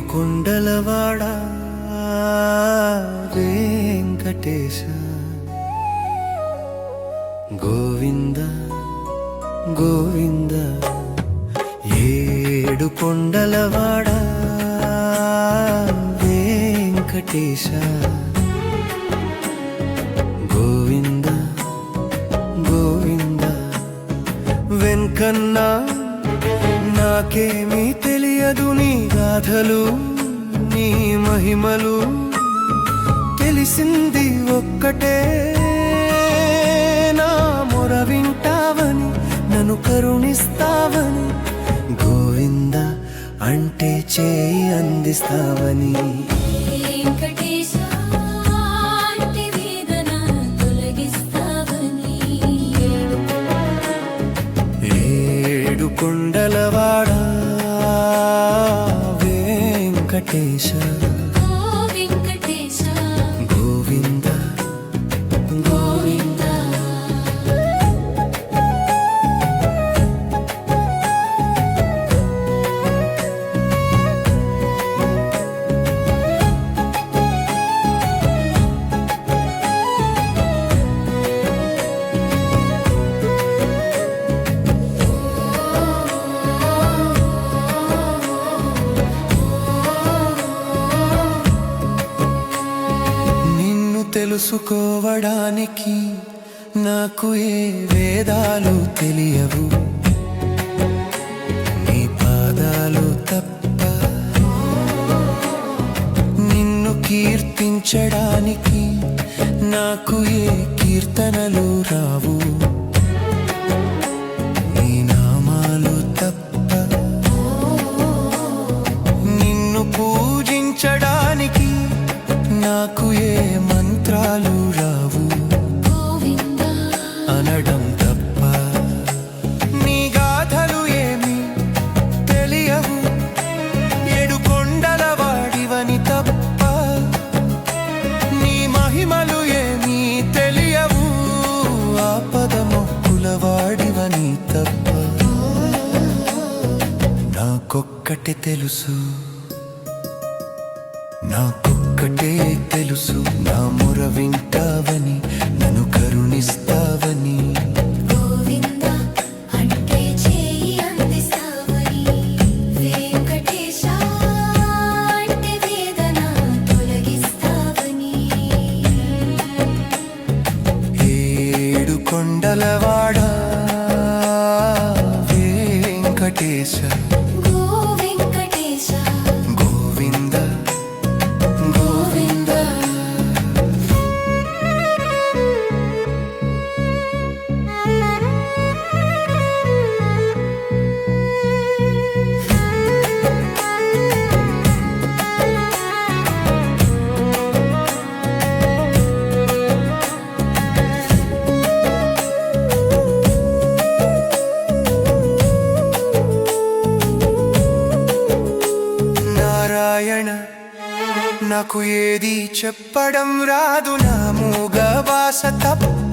కొండలవాడ వెంకటేశ. గోవింద గోవింద ఏడు కొండలవాడ వెంకటేశ. గోవింద గోవింద వెంకన్నా నాకేమీ తెలియదు నీ గాథలు నీ మహిమలు. తెలిసింది ఒక్కటే నా మొర వింటావని నన్ను కరుణిస్తావని గోవింద అంటే చేయి అందిస్తావని. వెంకటేశ తెలుసుకోవడానికి నాకు ఏ వేదాలు తెలియవు. నీ పాదాలు తప్ప నిన్ను కీర్తించడానికి నాకు ఏ కీర్తనలు రావు. నీ నామాలు తప్ప నిన్ను పూజించడానికి నాకు ఏ మంత్రాలు రావు. అనడం తప్ప నీ గాథలు ఏమి తెలియవు. ఏడు కొండల వాడివని తప్ప నీ మహిమలు ఏమీ తెలియవు. ఆపద మొక్కుల వాడివని తప్ప నాకొక్కటి తెలుసు. నాకొక్కటే తెలుసు. నా వింటావని నన్ను కరుణిస్తావని. గోవింద అంటే నాకు ఏది చెప్పడం రాదు. నా మూగ వాస తప్ప